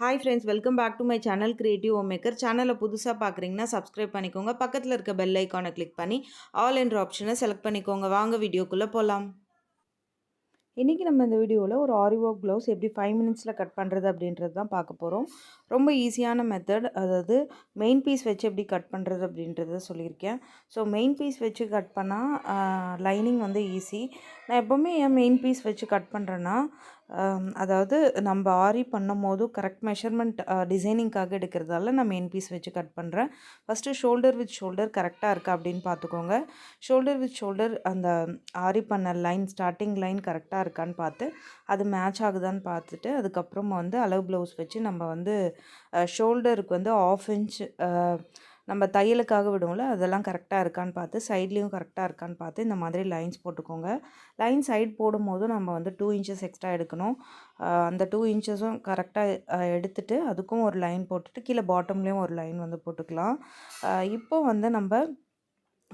Hi friends welcome back to my channel creative home maker சேனலை புதுசாக பார்க்குறீங்கன்னா subscribe பண்ணிக்கோங்க. பக்கத்தில் இருக்க பெல் ஐக்கானை கிளிக் பண்ணி ஆல் என்ற ஆப்ஷனை செலக்ட் பண்ணிக்கோங்க. வாங்க வீடியோக்குள்ளே போகலாம் இன்றைக்கி நம்ம இந்த வீடியோவில் ஒரு ஆரி ஒர்க் ப்ளவுஸ் எப்படி ஃபைவ் மினிட்ஸில் கட் பண்ணுறது அப்படின்றது தான் பார்க்க போகிறோம் ரொம்ப ஈஸியான மெத்தட் அதாவது மெயின் பீஸ் வச்சு எப்படி கட் பண்ணுறது அப்படின்றத சொல்லியிருக்கேன். ஸோ மெயின் பீஸ் வச்சு கட் பண்ணால் லைனிங் வந்து ஈஸி நான் எப்போவுமே என் மெயின் பீஸ் வச்சு கட் பண்ணுறேன்னா அதாவது நம்ம ஆரி பண்ணும் போது கரெக்ட் மெஷர்மெண்ட் டிசைனிங்காக எடுக்கிறதால நான் மெயின் பீஸ் வச்சு கட் பண்ணுறேன் ஃபஸ்ட்டு ஷோல்டர் வித் ஷோல்டர் கரெக்டாக இருக்கா அப்படின்னு பார்த்துக்கோங்க. ஷோல்டர் வித் ஷோல்டர் அந்த ஆரி பண்ண லைன் ஸ்டார்டிங் லைன் கரெக்டாக இருக்கான்னு பார்த்து அது மேட்ச் ஆகுதான்னு பார்த்துட்டு அதுக்கப்புறம் வந்து அளவு ப்ளவுஸ் வச்சு நம்ம வந்து ஷோல்டருக்கு வந்து ஆஃப் இன்ச் நம்ம தையலுக்காக விடுவோம்ல அதெல்லாம் கரெக்டாக இருக்கான்னு பார்த்து சைட்லேயும் கரெக்டாக இருக்கான்னு பார்த்து இந்த மாதிரி லைன்ஸ் போட்டுக்கோங்க. லைன் சைட் போடும்போது நம்ம வந்து டூ இன்ச்சஸ் எக்ஸ்ட்ரா எடுக்கணும். அந்த டூ இன்ச்சஸும் கரெக்டாக எடுத்துகிட்டு அதுக்கும் ஒரு லைன் போட்டுட்டு கீழே பாட்டம்லேயும் ஒரு லைன் வந்து போட்டுக்கலாம். இப்போ வந்து நம்ம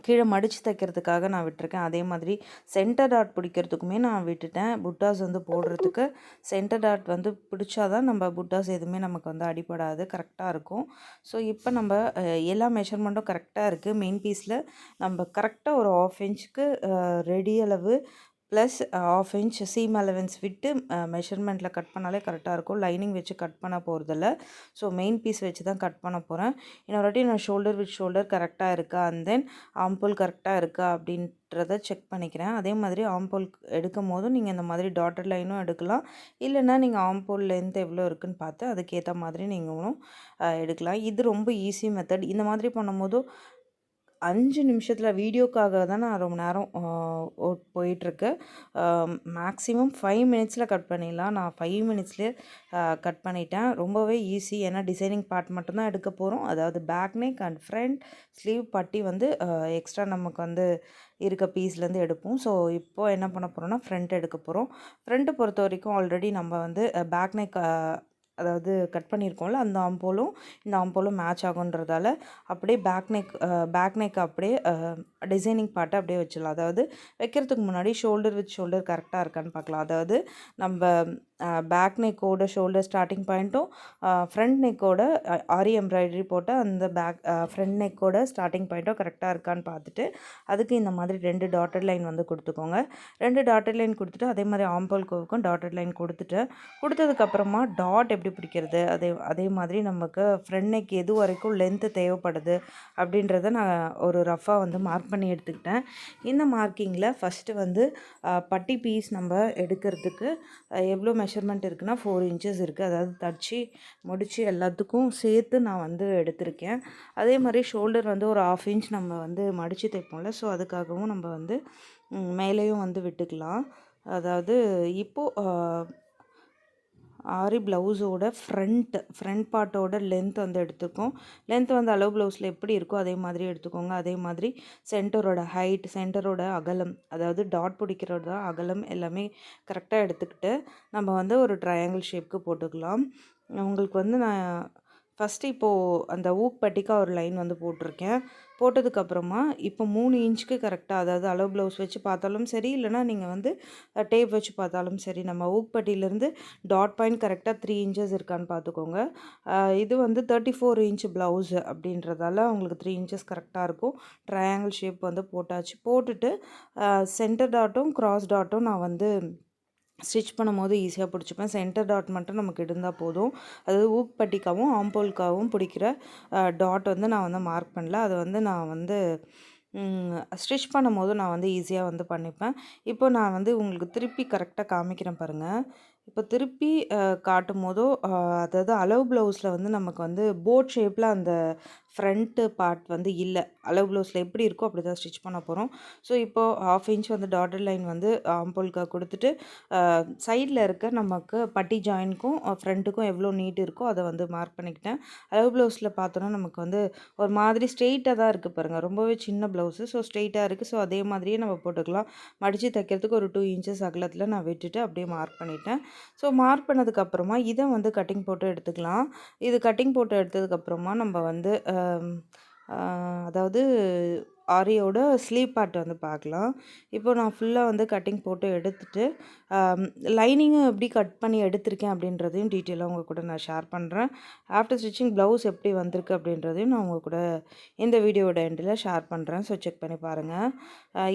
கீழே மடித்து தைக்கிறதுக்காக நான் விட்டுருக்கேன். அதே மாதிரி சென்டர் டாட் பிடிக்கிறதுக்குமே நான் விட்டுட்டேன். புட்டாஸ் வந்து போடுறதுக்கு சென்டர் டாட் வந்து பிடிச்சா தான் நம்ம புட்டாஸ் எதுவுமே நமக்கு வந்து அடிப்படாது கரெக்டாக இருக்கும். ஸோ இப்போ நம்ம எல்லா மெஷர்மெண்ட்டும் கரெக்டாக இருக்குது மெயின் பீஸில் நம்ம கரெக்டாக ஒரு ஆஃப் இன்ச்சுக்கு ரெடி அளவு plus half inch seam allowance விட்டு uh, மெஷர்மெண்ட்டில் கட் பண்ணாலே கரெக்டாக இருக்கும். லைனிங் வச்சு கட் பண்ண போகிறதில்ல ஸோ மெயின் பீஸ் வச்சு தான் கட் பண்ண போகிறேன் இன்னொரு வாட்டி நான் ஷோல்டர் வித் ஷோல்டர் கரெக்டாக இருக்கா? அண்ட் தென் ஆம்பூல் கரெக்டாக இருக்கா? அப்படின்றத செக் பண்ணிக்கிறேன். அதே மாதிரி ஆம்பூல் எடுக்கும் போதும் நீங்கள் இந்த மாதிரி டாட்டர் லைனும் எடுக்கலாம். இல்லைன்னா நீங்கள் ஆம்பூல் லென்த் எவ்வளோ இருக்குன்னு பார்த்து அதுக்கேற்ற மாதிரி நீங்களும் uh, எடுக்கலாம். இது ரொம்ப ஈஸி மெத்தட் இந்த மாதிரி பண்ணும்போதும் அஞ்சு நிமிஷத்தில் வீடியோக்காக தான் நான் ரொம்ப நேரம் போயிட்டுருக்கு. மேக்ஸிமம் ஃபைவ் மினிட்ஸில் கட் பண்ணிடலாம். நான் ஃபைவ் மினிட்ஸ்லேயே கட் பண்ணிட்டேன். ரொம்பவே ஈஸி ஏன்னா டிசைனிங் பார்ட் மட்டும்தான் எடுக்க போகிறோம் அதாவது back neck and front sleeve பட்டி வந்து எக்ஸ்ட்ரா நமக்கு வந்து இருக்க பீஸ்லேருந்து எடுப்போம். ஸோ இப்போது என்ன பண்ண போகிறோம்னா ஃப்ரண்ட் எடுக்க போகிறோம் ஃப்ரண்ட்டு பொறுத்த வரைக்கும் ஆல்ரெடி நம்ம வந்து பேக் நெக் அதாவது கட் பண்ணியிருக்கோம்ல அந்த ஆம்போலும் இந்த ஆம்போலும் மேட்ச் ஆகுன்றதால அப்படியே பேக் நெக் பேக் நெக் அப்படியே டிசைனிங் பார்ட்டை அப்படியே வச்சிடலாம். அதாவது வைக்கிறதுக்கு முன்னாடி ஷோல்டர் வித் ஷோல்டர் கரெக்டாக இருக்கான்னு பார்க்கலாம். அதாவது நம்ம பேக் நெக்கோட ஷோல்டர் ஸ்டார்டிங் பாயிண்ட்டும் ஃப்ரண்ட் நெக்கோட ஆரி எம்ப்ராய்டரி போட்ட அந்த பேக் ஃப்ரண்ட் நெக்கோட ஸ்டார்டிங் பாயிண்ட்டும் கரெக்டாக இருக்கான்னு பார்த்துட்டு அதுக்கு இந்த மாதிரி ரெண்டு டாட்டர் லைன் வந்து கொடுத்துக்கோங்க. ரெண்டு டாட்டர் லைன் கொடுத்துட்டு அதே மாதிரி ஆம்பல் கோவுக்கும் டாட்டர் லைன் கொடுத்துட்டு கொடுத்ததுக்கப்புறமா டாட் எப்படி பிடிக்கிறது? அதே அதே மாதிரி நமக்கு ஃப்ரண்ட் நெக் எது வரைக்கும் லென்த்து தேவைப்படுது? அப்படின்றத நான் ஒரு ரஃபாக வந்து மார்க் பண்ணி எடுத்துக்கிட்டேன். இந்த மார்க்கிங்கில் ஃபஸ்ட்டு வந்து பட்டி பீஸ் நம்ம எடுக்கிறதுக்கு எவ்வளோ மெஷர்மெண்ட் இருக்குன்னா ஃபோர் இன்ச்சஸ் இருக்குது அதாவது தச்சு முடித்து எல்லாத்துக்கும் சேர்த்து நான் வந்து எடுத்திருக்கேன். அதே மாதிரி ஷோல்டர் வந்து ஒரு ஆஃப் இன்ச் நம்ம வந்து மடித்து தைப்போம்ல ஸோ அதுக்காகவும் நம்ம வந்து மேலேயும் வந்து விட்டுக்கலாம். அதாவது இப்போது ஆரி ப்ளவுஸோட ஃப்ரண்ட் ஃப்ரண்ட் பார்ட்டோட லென்த் வந்து எடுத்துக்கோம் லென்த் வந்து அளவு ப்ளவுஸில் எப்படி இருக்கோ அதே மாதிரி எடுத்துக்கோங்க. அதே மாதிரி சென்டரோட ஹைட் சென்டரோட அகலம் அதாவது டாட் பிடிக்கிறோட அகலம் எல்லாமே கரெக்டாக எடுத்துக்கிட்டு நம்ம வந்து ஒரு ட்ரையாங்கிள் ஷேப்க்கு போட்டுக்கலாம். உங்களுக்கு வந்து நான் ஃபஸ்ட்டு இப்போது அந்த ஊக்பட்டிக்காக ஒரு லைன் வந்து போட்டிருக்கேன். போட்டதுக்கப்புறமா இப்போ மூணு இன்ச்சுக்கு கரெக்டாக அதாவது அளவு ப்ளவுஸ் வச்சு பார்த்தாலும் சரி இல்லைனா நீங்கள் வந்து டேப் வச்சு பார்த்தாலும் சரி நம்ம ஊக்பட்டியிலேருந்து டாட் பாயிண்ட் கரெக்டாக த்ரீ இன்ச்சஸ் இருக்கான்னு பார்த்துக்கோங்க. இது வந்து தேர்ட்டி ஃபோர் இன்ச் ப்ளவுஸு அப்படின்றதால உங்களுக்கு த்ரீ இன்ச்சஸ் கரெக்டாக இருக்கும். ட்ரையாங்கிள் ஷேப் வந்து போட்டாச்சு. போட்டுட்டு சென்டர் டாட்டும் க்ராஸ் டாட்டும் நான் வந்து ஸ்டிச் பண்ணும்போது ஈஸியாக பிடிச்சிப்பேன். சென்டர் டாட் மட்டும் நமக்கு இருந்தால் போதும். அதாவது ஊக்பட்டிக்காவும் ஆம்போல்காவும் பிடிக்கிற டாட் வந்து நான் வந்து மார்க் பண்ணல. அதை வந்து நான் வந்து ஸ்டிச் பண்ணும் போது நான் வந்து ஈஸியாக வந்து பண்ணிப்பேன். இப்போ நான் வந்து உங்களுக்கு திருப்பி கரெக்டாக காமிக்கிறேன் பாருங்கள் இப்போ திருப்பி காட்டும் போதோ அதாவது அளவு ப்ளவுஸில் வந்து நமக்கு வந்து போட் ஷேப்பில் அந்த ஃப்ரண்ட்டு பார்ட் வந்து இல்லை. அளவு ப்ளவுஸில் எப்படி இருக்கோ அப்படி தான் ஸ்டிச் பண்ண போகிறோம் ஸோ இப்போது ஹாஃப் இன்ச் வந்து டாட்டர் லைன் வந்து ஆம்போல்கா கொடுத்துட்டு சைடில் இருக்க நமக்கு பட்டி ஜாயின்க்கும் ஃப்ரண்ட்டுக்கும் எவ்வளோ நீட் இருக்கோ அதை வந்து மார்க் பண்ணிக்கிட்டேன். அளவு ப்ளவுஸில் பார்த்தோன்னா நமக்கு வந்து ஒரு மாதிரி ஸ்ட்ரெயிட்டாக தான் இருக்குது பாருங்கள் ரொம்பவே சின்ன ப்ளவுஸு. ஸோ ஸ்ட்ரெயிட்டாக இருக்குது ஸோ அதே மாதிரியே நம்ம போட்டுக்கலாம். மடித்து தைக்கிறதுக்கு ஒரு டூ இன்ச்சஸ் அகலத்தில் நான் விட்டுட்டு அப்படியே மார்க் பண்ணிட்டேன். ஸோ மார்க் பண்ணதுக்கப்புறமா இதை வந்து கட்டிங் போட்டு எடுத்துக்கலாம். இது கட்டிங் போட்டு எடுத்ததுக்கப்புறமா நம்ம வந்து um, அதாவது ஆரியோட ஸ்லீவ் பார்ட் வந்து பார்க்கலாம். இப்போ நான் ஃபுல்லாக வந்து கட்டிங் போட்டு எடுத்துட்டு லைனிங்கும் எப்படி கட் பண்ணி எடுத்திருக்கேன் அப்படின்றதையும் டீட்டெயிலாக உங்கள் கூட நான் ஷேர் பண்ணுறேன் ஆஃப்டர் ஸ்டிச்சிங் ப்ளவுஸ் எப்படி வந்திருக்கு அப்படின்றதையும் நான் உங்கள் கூட இந்த வீடியோட எண்டில் ஷேர் பண்ணுறேன் ஸோ செக் பண்ணி பாருங்கள்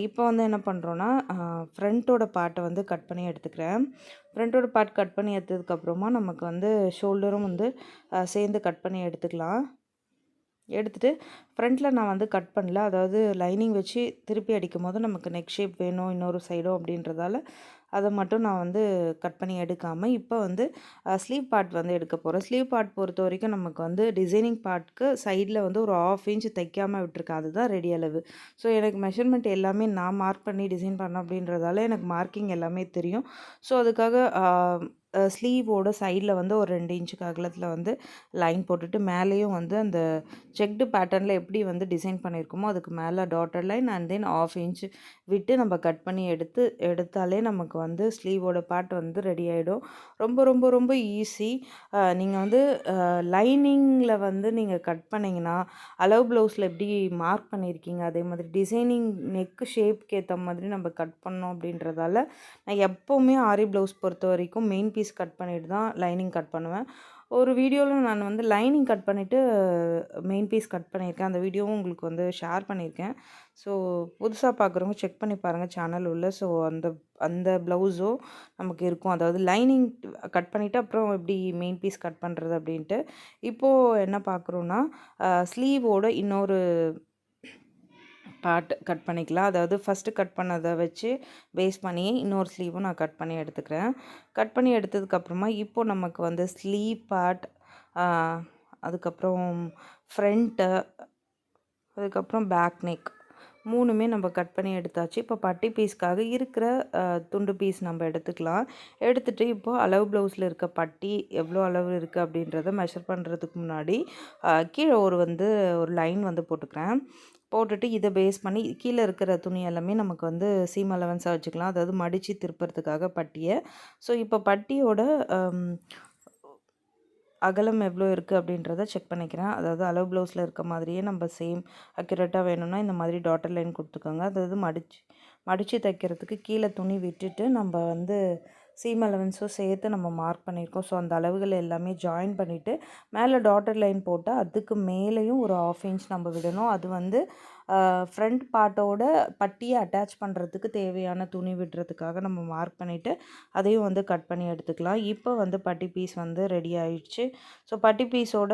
இப்போ வந்து என்ன பண்ணுறோன்னா ஃப்ரண்ட்டோட பார்ட்டை வந்து கட் பண்ணி எடுத்துக்கிறேன். ஃப்ரண்ட்டோட பார்ட் கட் பண்ணி எடுத்ததுக்கப்புறமா நமக்கு வந்து ஷோல்டரும் வந்து சேர்ந்து கட் பண்ணி எடுத்துக்கலாம். எடுத்துகிட்டு ஃப்ரண்ட்டில் நான் வந்து கட் பண்ணல. அதாவது லைனிங் வச்சு திருப்பி அடிக்கும் போது நமக்கு நெக் ஷேப் வேணும் இன்னொரு சைடும் அப்படின்றதால அதை மட்டும் நான் வந்து கட் பண்ணி எடுக்காமல் இப்போ வந்து ஸ்லீவ் பார்ட் வந்து எடுக்க போகிறேன் ஸ்லீவ் பார்ட் பொறுத்த வரைக்கும் நமக்கு வந்து டிசைனிங் பார்ட்க்கு சைடில் வந்து ஒரு ஆஃப் இன்ச் தைக்காமல் விட்டுருக்கேன் அதுதான் ரெடி அளவு. ஸோ எனக்கு மெஷர்மெண்ட் எல்லாமே நான் மார்க் பண்ணி டிசைன் பண்ணேன் அப்படின்றதால எனக்கு மார்க்கிங் எல்லாமே தெரியும். ஸோ அதுக்காக ஸ்லீவோட சைடில் வந்து ஒரு ரெண்டு இன்ச்சுக்கு அகலத்தில் வந்து லைன் போட்டுட்டு மேலேயும் வந்து அந்த செக்டு பேட்டர்னில் எப்படி வந்து டிசைன் பண்ணியிருக்கோமோ அதுக்கு மேலே dotted line and then half inch விட்டு நம்ம கட் பண்ணி எடுத்து எடுத்தாலே நமக்கு வந்து ஸ்லீவோட பார்ட் வந்து ரெடி ஆகிடும் ரொம்ப ரொம்ப ரொம்ப ஈஸி. நீங்கள் வந்து லைனிங்கில் வந்து நீங்கள் கட் பண்ணிங்கன்னா அளவு ப்ளவுஸில் எப்படி மார்க் பண்ணியிருக்கீங்க அதே மாதிரி டிசைனிங் நெக்கு ஷேப்க்கு ஏற்ற மாதிரி நம்ம கட் பண்ணோம் அப்படின்றதால நான் எப்போவுமே ஆரி ப்ளவுஸ் பொறுத்த வரைக்கும் மெயின் பீஸ் கட் பண்ணிவிட்டு தான் லைனிங் கட் பண்ணுவேன். ஒரு வீடியோவில் நான் வந்து லைனிங் கட் பண்ணிவிட்டு மெயின் பீஸ் கட் பண்ணியிருக்கேன். அந்த வீடியோவும் உங்களுக்கு வந்து ஷேர் பண்ணியிருக்கேன். ஸோ புதுசாக பார்க்குறவங்க செக் பண்ணி பாருங்கள் சேனல் உள்ள ஸோ அந்த அந்த ப்ளவுஸும் நமக்கு இருக்கும். அதாவது லைனிங் கட் பண்ணிவிட்டு அப்புறம் எப்படி மெயின் பீஸ் கட் பண்ணுறது அப்படின்ட்டு. இப்போது என்ன பார்க்குறோன்னா ஸ்லீவோட இன்னொரு பார்ட் கட் பண்ணிக்கலாம். அதாவது ஃபஸ்ட்டு கட் பண்ணதை வச்சு பேஸ் பண்ணி இன்னொரு ஸ்லீவும் நான் கட் பண்ணி எடுத்துக்கிறேன். கட் பண்ணி எடுத்ததுக்கப்புறமா இப்போது நமக்கு வந்து ஸ்லீவ் பார்ட் அதுக்கப்புறம் ஃப்ரண்ட்டு அதுக்கப்புறம் பேக் நெக் மூணுமே நம்ம கட் பண்ணி எடுத்தாச்சு. இப்போ பட்டி பீஸ்க்காக இருக்கிற துண்டு பீஸ் நம்ம எடுத்துக்கலாம். எடுத்துகிட்டு இப்போது அளவு ப்ளவுஸில் இருக்க பட்டி எவ்வளோ அளவு இருக்குது அப்படின்றத மெஷர் பண்ணுறதுக்கு முன்னாடி கீழே ஒரு வந்து ஒரு லைன் வந்து போட்டுக்கிறேன். போட்டுட்டு இதை பேஸ் பண்ணி கீழே இருக்கிற துணி எல்லாமே நமக்கு வந்து சீம் அலவன்ஸாக வச்சுக்கலாம். அதாவது மடித்து திருப்புறதுக்காக பட்டியை. ஸோ இப்போ பட்டியோட அகலம் எவ்வளோ இருக்குது அப்படின்றத செக் பண்ணிக்கிறேன். அதாவது அளவு ப்ளவுஸில் இருக்க மாதிரியே நம்ம சேம் அக்யூரேட்டாக வேணும்னா இந்த மாதிரி டாட்டர் லைன் கொடுத்துக்கோங்க. அதாவது மடிச்சு மடித்து தைக்கிறதுக்கு கீழே துணி விட்டுட்டு நம்ம வந்து சீம் அலவன்ஸும் சேர்த்து நம்ம மார்க் பண்ணியிருக்கோம் ஸோ அந்த அளவுகள் எல்லாமே ஜாயின் பண்ணிவிட்டு மேலே டாட்டர் லைன் போட்டால் அதுக்கு மேலேயும் ஒரு ஆஃப் இன்ச் நம்ம விடணும். அது வந்து ஃப்ரண்ட் பார்ட்டோட பட்டியை அட்டாச் பண்ணுறதுக்கு தேவையான துணி விடுறதுக்காக நம்ம மார்க் பண்ணிவிட்டு அதையும் வந்து கட் பண்ணி எடுத்துக்கலாம். இப்போ வந்து பட்டி பீஸ் வந்து ரெடி ஆயிடுச்சு. ஸோ பட்டி பீஸோட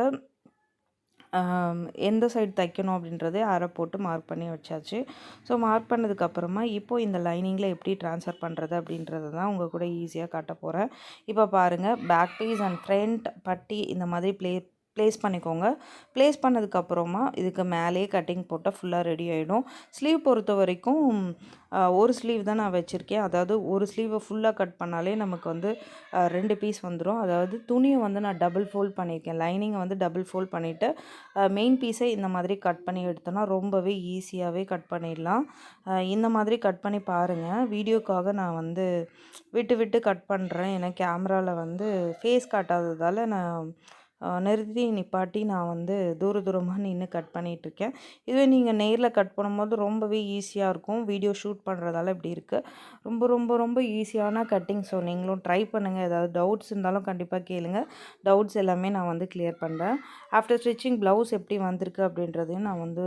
எந்த சைடு தைக்கணும் அப்படின்றதே அரை போட்டு மார்க் பண்ணி வச்சாச்சு. ஸோ மார்க் பண்ணதுக்கப்புறமா இப்போது இந்த லைனிங்கில் எப்படி ட்ரான்ஸ்ஃபர் பண்ணுறது அப்படின்றத தான் உங்கள் கூட ஈஸியாக காட்ட போகிறேன் இப்போ பாருங்கள் பேக் பீஸ் அண்ட் ஃப்ரண்ட் பட்டி இந்த மாதிரி ப்ளே ப்ளேஸ் பண்ணிக்கோங்க. ப்ளேஸ் பண்ணதுக்கப்புறமா இதுக்கு மேலேயே கட்டிங் போட்டால் ஃபுல்லாக ரெடி ஆகிடும் ஸ்லீவ் பொறுத்த வரைக்கும் ஒரு ஸ்லீவ் தான் நான் வச்சுருக்கேன். அதாவது ஒரு ஸ்லீவை ஃபுல்லாக கட் பண்ணாலே நமக்கு வந்து ரெண்டு பீஸ் வந்துடும் அதாவது துணியை வந்து நான் டபுள் ஃபோல்ட் பண்ணியிருக்கேன். லைனிங்கை வந்து டபுள் ஃபோல்ட் பண்ணிவிட்டு மெயின் பீஸை இந்த மாதிரி கட் பண்ணி எடுத்தோன்னா ரொம்பவே ஈஸியாகவே கட் பண்ணிடலாம். இந்த மாதிரி கட் பண்ணி பாருங்கள் வீடியோக்காக நான் வந்து விட்டு விட்டு கட் பண்ணுறேன் ஏன்னா கேமராவில் வந்து ஃபேஸ் காட்டாததால் நான் நிறுத்தி நிப்பாட்டி நான் வந்து தூர தூரமாக நின்று கட் பண்ணிகிட்ருக்கேன் இதுவே நீங்கள் நேரில் கட் பண்ணும்போது ரொம்பவே ஈஸியாக இருக்கும். வீடியோ ஷூட் பண்ணுறதால இப்படி இருக்குது ரொம்ப ரொம்ப ரொம்ப ஈஸியான கட்டிங் ஸோ நீங்களும் ட்ரை பண்ணுங்கள் ஏதாவது டவுட்ஸ் இருந்தாலும் கண்டிப்பாக கேளுங்க. டவுட்ஸ் எல்லாமே நான் வந்து கிளியர் பண்ணுறேன் ஆஃப்டர் ஸ்டிச்சிங் ப்ளவுஸ் எப்படி வந்திருக்கு அப்படின்றதையும் நான் வந்து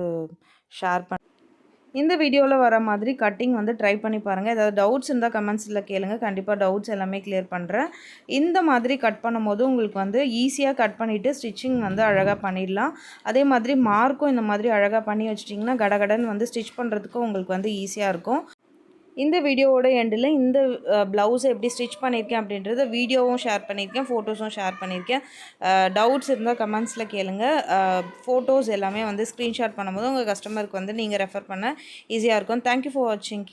ஷேர் பண்ண இந்த வீடியோவில் வர மாதிரி கட்டிங் வந்து ட்ரை பண்ணி பாருங்கள் ஏதாவது டவுட்ஸ் இருந்தால் கமெண்ட்ஸில் கேளுங்கள் கண்டிப்பாக டவுட்ஸ் எல்லாமே கிளியர் பண்ணுறேன் இந்த மாதிரி கட் பண்ணும்போது உங்களுக்கு வந்து ஈஸியாக கட் பண்ணிவிட்டு ஸ்டிச்சிங் வந்து அழகாக பண்ணிடலாம். அதே மாதிரி மார்க்கும் இந்த மாதிரி அழகாக பண்ணி வச்சிட்டிங்கன்னா கடகடன் வந்து ஸ்டிச் பண்ணுறதுக்கும் உங்களுக்கு வந்து ஈஸியாக இருக்கும். இந்த வீடியோவோட எண்டில் இந்த ப்ளவுஸை எப்படி ஸ்டிச் பண்ணியிருக்கேன் அப்படின்றத வீடியோவும் ஷேர் பண்ணியிருக்கேன் ஃபோட்டோஸும் ஷேர் பண்ணியிருக்கேன். டவுட்ஸ் இருந்தால் கமெண்ட்ஸில் கேளுங்க. ஃபோட்டோஸ் எல்லாமே வந்து ஸ்க்ரீன்ஷாட் பண்ணும்போது உங்கள் கஸ்டமருக்கு வந்து நீங்கள் ரெஃபர் பண்ண ஈஸியாக இருக்கும். தேங்க்யூ ஃபார் வாட்சிங்